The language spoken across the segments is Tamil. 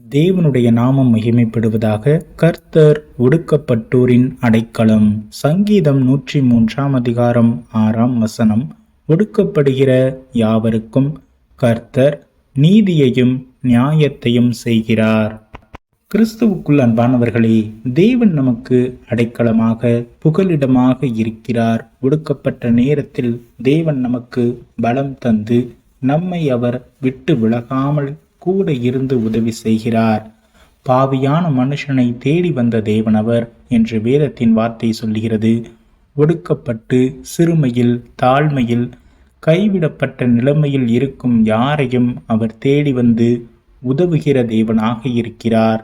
தேவனுடைய நாமம் மகிமைப்படுவதாக கர்த்தர் ஒடுக்கப்பட்டோரின் அடைக்கலம். சங்கீதம் நூற்றி மூன்றாம் அதிகாரம் ஆறாம் வசனம். ஒடுக்கப்படுகிற யாவருக்கும் கர்த்தர் நீதியையும் நியாயத்தையும் செய்கிறார். கிறிஸ்துவுக்குள் அன்பானவர்களே தேவன் நமக்கு அடைக்கலமாக புகலிடமாக இருக்கிறார். ஒடுக்கப்பட்ட நேரத்தில் தேவன் நமக்கு பலம் தந்து நம்மை அவர் விட்டு விலகாமல் கூட இருந்து உதவி செய்கிறார். பாவியான மனுஷனை தேடி வந்த தேவனவர் என்று வேதத்தின் வார்த்தை சொல்லுகிறது. ஒடுக்கப்பட்டு சிறுமையில் தாழ்மையில் கைவிடப்பட்ட நிலைமையில் இருக்கும் யாரையும் அவர் தேடி வந்து உதவுகிற தேவனாக இருக்கிறார்.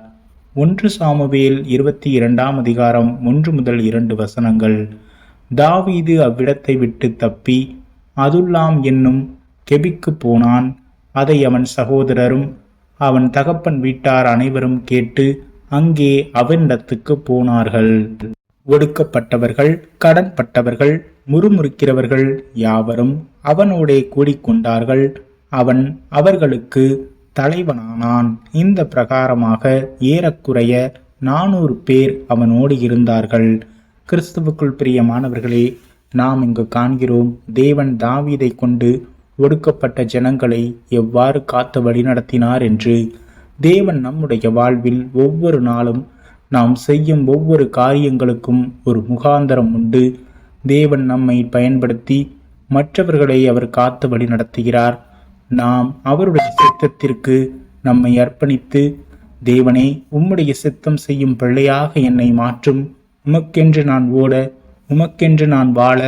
ஒன்று சாமுவேல் இருபத்தி இரண்டாம் அதிகாரம் ஒன்று முதல் இரண்டு வசனங்கள். தாவீது அவ்விடத்தை விட்டு தப்பி அதுல்லாம் என்னும் கெபிக்கு போனான். அதை அவன் சகோதரரும் அவன் தகப்பன் வீட்டார் அனைவரும் கேட்டு அங்கே அவனிடத்துக்கு போனார்கள். ஒடுக்கப்பட்டவர்கள் கடன்பட்டவர்கள் முறுமுறுக்கிறவர்கள் யாவரும் அவனோடே கூடிக்கொண்டார்கள். அவன் அவர்களுக்கு தலைவனானான். இந்த பிரகாரமாக ஏறக்குறைய நானூறு பேர் அவனோடு இருந்தார்கள். கிறிஸ்துவுக்குள் பிரியமானவர்களே நாம் இங்கு காண்கிறோம் தேவன் தாவீதை கொண்டு ஒடுக்கப்பட்ட ஜனங்களை எவ்வாறு காத்து வழிநடத்தினார் என்று தேவன் நம்முடைய வாழ்வில் ஒவ்வொரு நாளும் நாம் செய்யும் ஒவ்வொரு காரியங்களுக்கும் ஒரு முகாந்தரம் உண்டு. தேவன் நம்மை பயன்படுத்தி மற்றவர்களை அவர் காத்து வழி நடத்துகிறார் நாம் அவருடைய சித்தத்திற்கு நம்மை அர்ப்பணித்து தேவனே உம்முடைய சித்தம் செய்யும் பிள்ளையாக என்னை மாற்றும். உமக்கென்று நான் ஓட உமக்கென்று நான் வாழ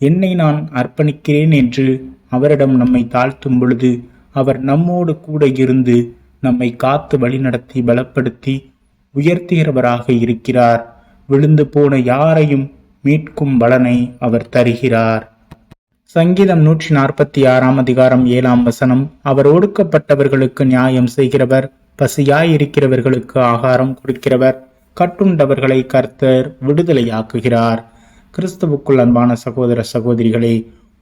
என்னை நான் அர்ப்பணிக்கிறேன் என்று அவரிடம் நம்மை தாழ்த்தும் பொழுது அவர் நம்மோடு கூட இருந்து நம்மை காத்து வழிநடத்தி பலப்படுத்தி உயர்த்துகிறவராக இருக்கிறார். விழுந்து போன யாரையும் மீட்கும் பலனை அவர் தருகிறார். சங்கீதம் நூற்றி நாற்பத்தி ஆறாம் அதிகாரம் ஏழாம் வசனம் அவர் ஒடுக்கப்பட்டவர்களுக்கு நியாயம் செய்கிறவர் பசியாயிருக்கிறவர்களுக்கு ஆகாரம் கொடுக்கிறவர் கட்டுண்டவர்களை கர்த்தர் விடுதலையாக்குகிறார். கிறிஸ்துவுக்குள் அன்பான சகோதர சகோதரிகளே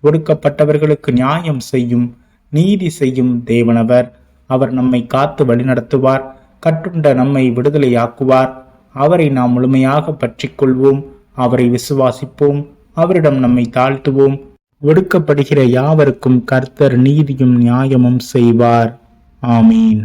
ஒடுக்கப்பட்டவர்களுக்கு நியாயம் செய்யும் நீதி செய்யும் தேவனவர். அவர் நம்மை காத்து வழிநடத்துவார் கட்டுண்ட நம்மை விடுதலையாக்குவார். அவரை நாம் முழுமையாக பற்றி கொள்வோம் அவரை விசுவாசிப்போம் அவரிடம் நம்மை தாழ்த்துவோம். ஒடுக்கப்படுகிற யாவருக்கும் கர்த்தர் நீதியும் நியாயமும் செய்வார். ஆமீன்.